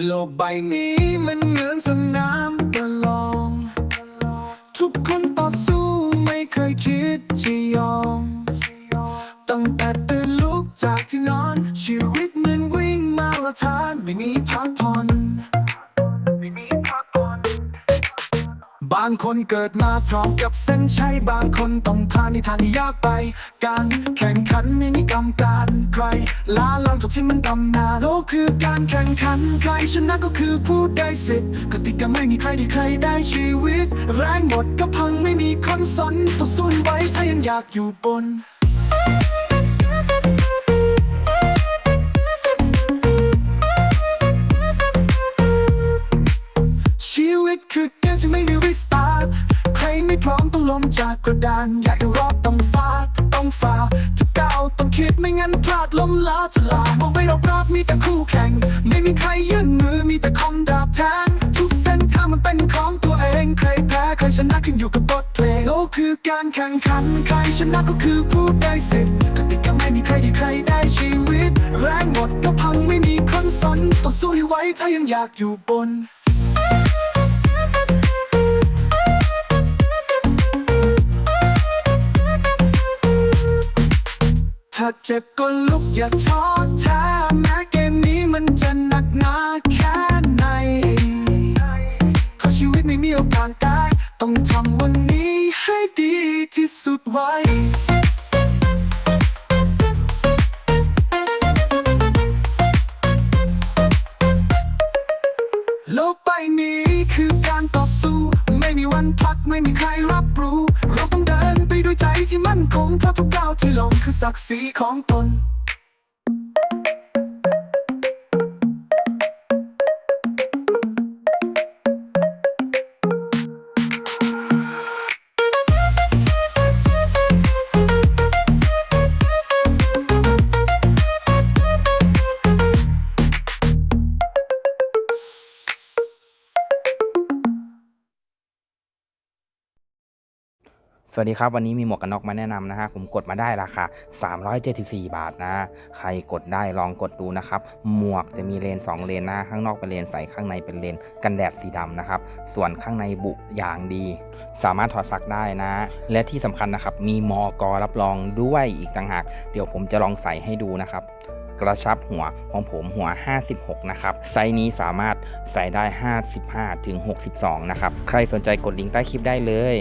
โลกใบนี้มันเหมือนสนามประลอง ทุกคนต่อสู้ไม่เคยคิดจะยอม ตั้งแต่ตื่นลุกจากที่นอน ชีวิตเหมือนวิ่งมาราทานไม่มีพักผ่อนางคนเกิดมาพร้อมกับเส้นชัยบางคนต้องผ่านในทางที่ยากไป การแข่งขันไม่มีกรรมการใครล้าลานทุกที่มันตำนานโลกคือการแข่งขันใครชนะก็คือผู้ได้สิทธิ์กติกาไม่มีใครที่ใครได้ชีวิต แรงหมดก็พังไม่มีคนสนต้องสู้ไว้ถ้ายังอยากอยู่บนชี คือเกมที่ไม่มีรีสตาร์ทใครไม่พร้อมต้องลงจากกระดาน อยากดูรอบต้องฟาดต้องฝ่าทุกก้าวต้องคิดไม่งั้นพลาดล้มล้าจะลามองไปรอบๆมีแต่คู่แข่ง ไม่มีใครยื่นมือมีแต่คอมดาบแทงทุกเส้นทางมันเป็นของตัวเองใครแพ้ใครชนะขึ้นอยู่กับบทเพลงโลกคือการแข่งขันใครชนะก็คือผู้ได้สิทธิ์กติกาไม่มีใครที่ใครได้ชีวิต แรงหมดก็พังไม่มีคนสนต้องสู้ให้ไว้ถ้ายังอยากอยู่บน เจ็บก็ลุกอย่าท้อแท้แม้เกมนี้มันจะหนักหนาแค่ไหนเพราะชีวิตไม่มีโอกาสได้ต้องทำวันนี้ให้ดีที่สุดไว้โลกใบนี้คือการต่อสู้ ไม่มีวันพักไม่มีใครรับรู้ มั่นคงเพราะทุกก้าวที่ลงคือศักดิ์ศรีของตน สวัสดีครับ วันนี้มีหมวกกันน็อกมาแนะนำนะฮะผมกดมาได้ราคา 374 บาทนะ ใครกดได้ลองกดดูนะครับ หมวกจะมีเลน 2 เลนนะข้างนอกเป็นเลนใสข้างในเป็นเลนกันแดดสีดำนะครับ ส่วนข้างในบุอย่างดี สามารถถอดซักได้นะ และที่สำคัญนะครับ มีมอกอรับรองด้วยอีกต่างหาก เดี๋ยวผมจะลองใส่ให้ดูนะครับกระชับหัวของผมหัว 56 นะครับ ไซส์นี้สามารถใส่ได้ 55ถึง62 นะครับ ใครสนใจกดลิงก์ใต้คลิปได้เลย